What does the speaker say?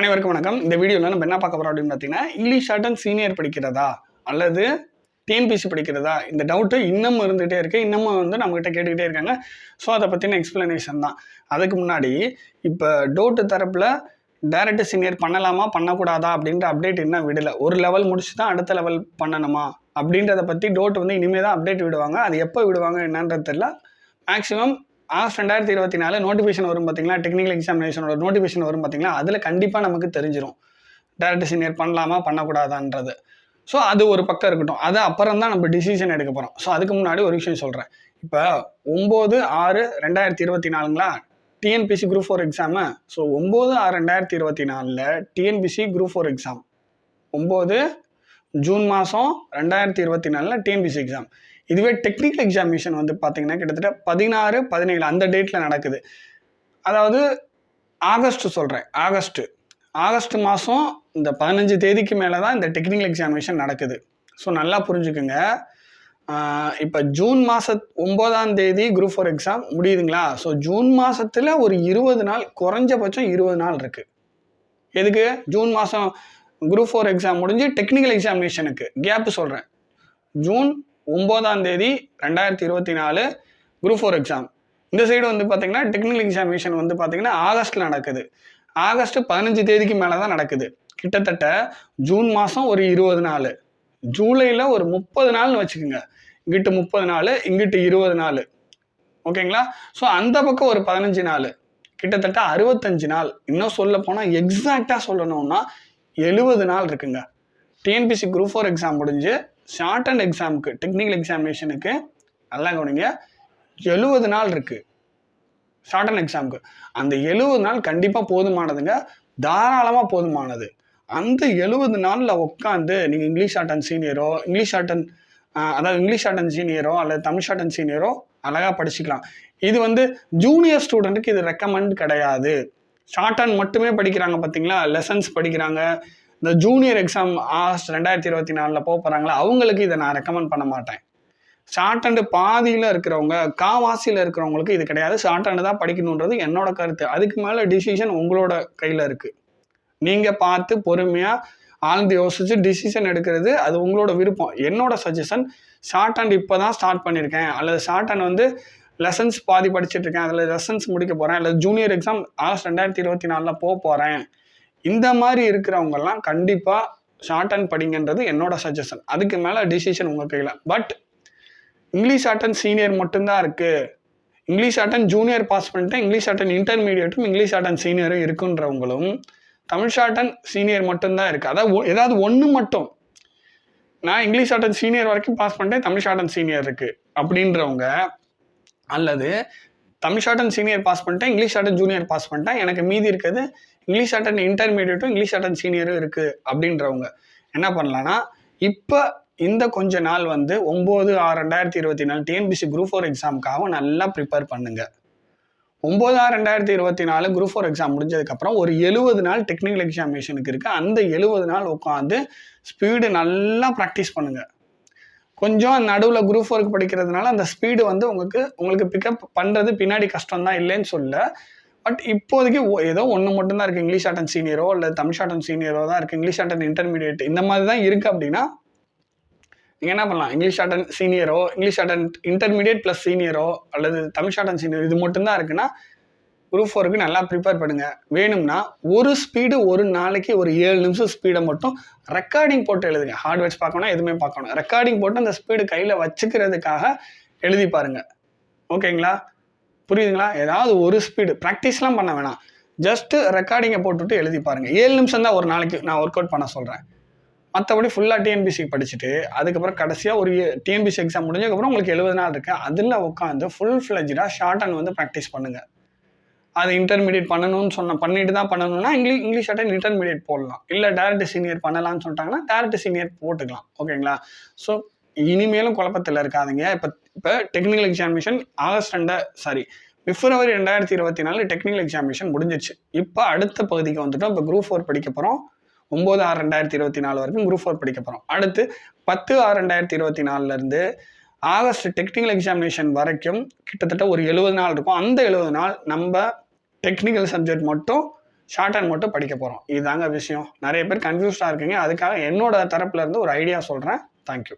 அனைவருக்கும் வணக்கம். இந்த வீடியோவில் நம்ம என்ன பார்க்க போகிறோம் அப்படின்னு பார்த்தீங்கன்னா இங்கிலீஷ் ஷார்ட் அண்ட் சீனியர் படிக்கிறதா? அல்லது டிஎன்பிசி படிக்கிறதா? இந்த டவுட்டு இன்னமும் இருந்துகிட்டே இருக்குது இன்னமும் வந்து நம்மகிட்ட கேட்டுக்கிட்டே இருக்காங்க. ஸோ அதை பற்றின எக்ஸ்ப்ளனேஷன் தான். அதுக்கு முன்னாடி இப்போ டவுட்டு தரப்பில் டேரக்ட் சீனியர் பண்ணலாமா பண்ணக்கூடாதா அப்படின்ற அப்டேட் இன்னும் விடலை. ஒரு லெவல் முடிச்சு தான் அடுத்த லெவல் பண்ணணுமா? அப்படின்றத பற்றி டோட் வந்து இனிமேல் தான் அப்டேட் விடுவாங்க. அது எப்போ விடுவாங்க என்னன்றது தெரியல. மேக்ஸிமம் ஆஃப் ரெண்டாயிரத்தி இருபத்தி நாலு நோட்டிஃபிகேஷன் வரும் பார்த்தீங்களா டெக்னிக்கல் எக்ஸாமினேஷனோட நோட்டிஃபிகேஷன் வரும் பார்த்தீங்களா அதில் கண்டிப்பாக நமக்கு தெரிஞ்சிடும் டேரக்ட் சீனியர் பண்ணலாமா பண்ணக்கூடாதான்றது. ஸோ அது ஒரு பக்கம் இருக்கட்டும். அது அப்புறம் தான் நம்ம டிசிஷன் எடுக்க போகிறோம் ஸோ அதுக்கு முன்னாடி ஒரு விஷயம் சொல்கிறேன் இப்போ ஒம்பது ஆறு ரெண்டாயிரத்தி இருபத்தி நாலுங்களா? TNPSC group four exam so ஒம்பது ஆறு ரெண்டாயிரத்தி இருபத்தி நாலில் டிஎன்பிசி குரூப் ஃபோர் எக்ஸாம் ஒம்பது ஜூன் மாதம் ரெண்டாயிரத்தி இருபத்தி நாலில் டிஎன்பிசி எக்ஸாம் இதுவே டெக்னிக்கல் எக்ஸாமினேஷன் வந்து பார்த்தீங்கன்னா கிட்டத்தட்ட பதினாறு பதினேழு அந்த டேட்டில் நடக்குது. அதாவது ஆகஸ்ட் சொல்கிறேன் ஆகஸ்ட்டு ஆகஸ்ட் மாதம் இந்த பதினஞ்சு தேதிக்கு மேலே தான் இந்த டெக்னிக்கல் எக்ஸாமினேஷன் நடக்குது. ஸோ நல்லா புரிஞ்சுக்குங்க. இப்போ ஜூன் மாத ஒம்போதாம் தேதி குரூப் ஃபோர் எக்ஸாம் முடியுதுங்களா? ஸோ ஜூன் மாதத்தில் ஒரு இருபது நாள் குறைஞ்சபட்சம் இருபது நாள் இருக்குது எதுக்கு? ஜூன் மாதம் குரூப் ஃபோர் எக்ஸாம் முடிஞ்சு டெக்னிக்கல் எக்ஸாமினேஷனுக்கு கேப்பு சொல்கிறேன் ஜூன் ஒம்போதாம் தேதி ரெண்டாயிரத்தி இருபத்தி நாலு குரூப் ஃபோர் எக்ஸாம் இந்த சைடு வந்து பார்த்தீங்கன்னா டெக்னிக்கல் எக்ஸாமினேஷன் வந்து பார்த்தீங்கன்னா ஆகஸ்ட்டில் நடக்குது. ஆகஸ்ட் பதினஞ்சு தேதிக்கு மேலே தான் நடக்குது. கிட்டத்தட்ட ஜூன் மாதம் ஒரு இருபது நாள். ஜூலையில் ஒரு முப்பது நாள்னு வச்சுக்கோங்க. இங்கிட்டு முப்பது நாள் இங்கிட்டு இருபது நாள். ஓகேங்களா? ஸோ அந்த பக்கம் ஒரு பதினஞ்சு நாள். கிட்டத்தட்ட அறுபத்தஞ்சு நாள். இன்னும் சொல்ல போனால் எக்ஸாக்டாக சொல்லணும்னா எழுபது நாள் இருக்குங்க. டிஎன்பிசி குரூப் ஃபோர் எக்ஸாம் முடிஞ்சு ஷார்ட் அண்ட் எக்ஸாமுக்கு டெக்னிக்கல் எக்ஸாமினேஷனுக்கு நல்லா கவனிங்க. எழுபது நாள் இருக்குது ஷார்ட் அண்ட் எக்ஸாமுக்கு அந்த எழுபது நாள் கண்டிப்பாக போதுமானதுங்க. தாராளமாக போதுமானது. அந்த எழுபது நாளில் உட்காந்து நீங்கள் இங்கிலீஷ் ஷார்ட் அண்ட் சீனியரோ இங்கிலீஷ் ஷார்ட் அண்ட் அதாவது இங்கிலீஷ் ஷார்ட் அண்ட் சீனியரோ அல்லது தமிழ் ஷார்ட் அண்ட் சீனியரோ அழகாக படிச்சுக்கலாம். இது வந்து ஜூனியர் ஸ்டூடெண்ட்டுக்கு இது ரெக்கமெண்ட் கிடையாது. ஷார்ட் அண்ட் மட்டுமே படிக்கிறாங்க பார்த்தீங்களா லெசன்ஸ் படிக்கிறாங்க. இந்த ஜூனியர் எக்ஸாம் ஆகஸ்ட் ரெண்டாயிரத்தி இருபத்தி நாலில் போக போகிறாங்களா அவங்களுக்கு இதை நான் ரெக்கமெண்ட் பண்ண மாட்டேன். ஷார்ட் அண்டு பாதியில் இருக்கிறவங்க காவாசியில் இருக்கிறவங்களுக்கு இது கிடையாது. ஷார்ட் அண்டு தான் படிக்கணுன்றது என்னோட கருத்து. அதுக்கு மேலே டிசிஷன் உங்களோட கையில் இருக்குது நீங்கள் பார்த்து பொறுமையாக ஆழ்ந்து யோசிச்சு டிசிஷன் எடுக்கிறது அது உங்களோட விருப்பம். என்னோட சஜஷன் ஷார்ட் ஹேண்ட் இப்போ தான் ஸ்டார்ட் பண்ணியிருக்கேன் அல்லது ஷார்ட் ஹேண்ட் வந்து லெசன்ஸ் பாதி படிச்சுட்டு இருக்கேன். அதில் லெசன்ஸ் முடிக்க போகிறேன் அல்லது ஜூனியர் எக்ஸாம் ஆகஸ்ட் ரெண்டாயிரத்தி இருபத்தி நாலில் போக போகிறேன் இந்த மாதிரி இருக்கிறவங்கெல்லாம் கண்டிப்பாக ஷார்ட் அண்ட் படிங்கன்றது என்னோட சஜஷன் அதுக்கு மேலே டிசிஷன் உங்கள் கையில். பட் இங்கிலீஷ் ஆட்டன் சீனியர் மட்டும்தான் இருக்குது இங்கிலீஷ் ஆட்டன் ஜூனியர் பாஸ் பண்ணிட்டேன் இங்கிலீஷ் ஆட்டன் இன்டர்மீடியட்டும் இங்கிலீஷ் ஆட்டன் சீனியரும் இருக்குன்றவங்களும் தமிழ் ஷார்ட்டன் சீனியர் மட்டும்தான் இருக்குது அதாவது ஒ- ஏதாவது ஒன்று மட்டும். நான் இங்கிலீஷ் ஆட்டன் சீனியர் வரைக்கும் பாஸ் பண்ணிட்டேன் தமிழ் ஷார்ட்டன் சீனியர் இருக்குது அப்படின்றவங்க அல்லது தமிழ் ஷார்டன் சீனியர் பாஸ் பண்ணிட்டேன் இங்கிலீஷ் ஷார்டன் ஜூனியர் பாஸ் பண்ணிட்டேன். எனக்கு மீதி இருக்கிறது இங்கிலீஷ் ஷார்டன் இன்டர்மீடியட்டும் இங்கிலீஷ் ஷார்டன் சீனியரும் இருக்குது அப்படின்றவங்க. என்ன பண்ணலான்னா இப்போ இந்த கொஞ்ச நாள் வந்து ஒம்பது ஆறு ரெண்டாயிரத்தி இருபத்தி நாலு டிஎன்பிசி குரூப் ஃபோர் எக்ஸாமுக்காக நல்லா ப்ரிப்பேர் பண்ணுங்க. ஒம்பது ஆறு ரெண்டாயிரத்தி இருபத்தி நாலு குரூப் ஃபோர் எக்ஸாம் முடிஞ்சதுக்கப்புறம் ஒரு எழுபது நாள் டெக்னிக்கல் எக்ஸாமினேஷனுக்கு இருக்குது அந்த எழுபது நாள் உட்காந்து ஸ்பீடு நல்லா ப்ராக்டிஸ் பண்ணுங்கள் கொஞ்சம் நடுவில் குரூப் ஒர்க் படிக்கிறதுனால அந்த ஸ்பீடு வந்து உங்களுக்கு உங்களுக்கு பிக்கப் பண்ணுறது பின்னாடி கஷ்டம் தான் இல்லைன்னு சொல்ல. பட் இப்போதைக்கு ஏதோ ஒன்று மட்டும்தான் இருக்குது இங்கிலீஷ் ஆட்டன் சீனியரோ இல்லை தமிழ் ஷார்ட் சீனியரோ தான் இருக்குது இங்கிலீஷ் ஆட்டன் இன்டர்மீடியட் இந்த மாதிரி தான் இருக்குது அப்படின்னா நீங்கள் என்ன பண்ணலாம்? இங்கிலீஷ் ஆட்டன் சீனியரோ இங்கிலீஷ் ஆட்டன் இன்டர்மீடியட் ப்ளஸ் சீனியரோ அல்லது தமிழ் ஷாட்டன் சீனியர் இது மட்டும்தான் இருக்குன்னா குரூப் ஃபோருக்கு நல்லா ப்ரிப்பேர் பண்ணுங்க. வேணும்னா ஒரு ஸ்பீடு ஒரு நாளைக்கு ஒரு ஏழு நிமிஷம் ஸ்பீடை மட்டும் ரெக்கார்டிங் போட்டு எழுதுங்க. ஹார்ட்வேர்ஸ் பார்க்கணும் எதுவுமே பார்க்கணும். ரெக்கார்டிங் போட்டு அந்த ஸ்பீடு கையில் வச்சுக்கிறதுக்காக எழுதி பாருங்க. ஓகேங்களா புரியுதுங்களா? ஏதாவது ஒரு ஸ்பீடு ப்ராக்டிஸ்லாம் பண்ண வேணாம். ஜஸ்ட்டு ரெக்கார்டிங்கை போட்டுவிட்டு எழுதி பாருங்கள் ஏழு நிமிஷம் தான் ஒரு நாளைக்கு நான் ஒர்க் அவுட் பண்ண சொல்கிறேன் மற்றபடி ஃபுல்லாக டிஎன்பிசி படிச்சுட்டு அதுக்கப்புறம் கடைசியாக ஒரு டிஎன்பிசி எக்ஸாம் முடிஞ்சதுக்கப்புறம் உங்களுக்கு எழுபது நாள் இருக்குது அதில் உட்காந்து ஃபுல் ஃப்ளெஜாக ஷார்ட் அண்ட் வந்து ப்ராக்டிஸ் பண்ணுங்கள் அது இன்டர்மீடியட் பண்ணணும்னு சொன்ன பண்ணிட்டு தான் பண்ணணும்னா இங்கிலீஷ் இங்கிலீஷ் அட்டன் இன்டர்மீடியட் போடலாம். இல்லை டேரக்ட் சீனியர் பண்ணலாம்னு சொல்லிட்டாங்கன்னா டேரக்ட் சீனியர் போட்டுக்கலாம். ஓகேங்களா ஸோ இனிமேலும் குழப்பத்தில் இருக்காதீங்க. இப்போ இப்போ டெக்னிக்கல் எக்ஸாமினேஷன் ஆகஸ்ட் ரெண்டா சாரி பிப்ரவரி ரெண்டாயிரத்தி இருபத்தி நாலு டெக்னிக்கல் எக்ஸாமினேஷன் முடிஞ்சிச்சு இப்போ அடுத்த பகுதிக்கு வந்துட்டோம். இப்போ குரூப் ஃபோர் படிக்க போகிறோம் ஒம்பது ஆறு ரெண்டாயிரத்தி இருபத்தி நாலு வரைக்கும் குரூப் ஃபோர் படிக்க போகிறோம் அடுத்து பத்து ஆறு ரெண்டாயிரத்தி இருபத்தி நாலுலேருந்து ஆகஸ்ட் டெக்னிக்கல் எக்ஸாமினேஷன் வரைக்கும் கிட்டத்தட்ட ஒரு எழுபது நாள் இருக்கும். அந்த எழுபது நாள் நம்ம டெக்னிக்கல் சப்ஜெக்ட் மட்டும் ஷார்ட் அண்ட் மட்டும் படிக்க போகிறோம் இதுதாங்க விஷயம். நிறைய பேர் கன்ஃபியூஸ்டாக இருக்கீங்க. அதுக்காக என்னோட தரப்புலேருந்து ஒரு ஐடியா சொல்கிறேன் தேங்க்யூ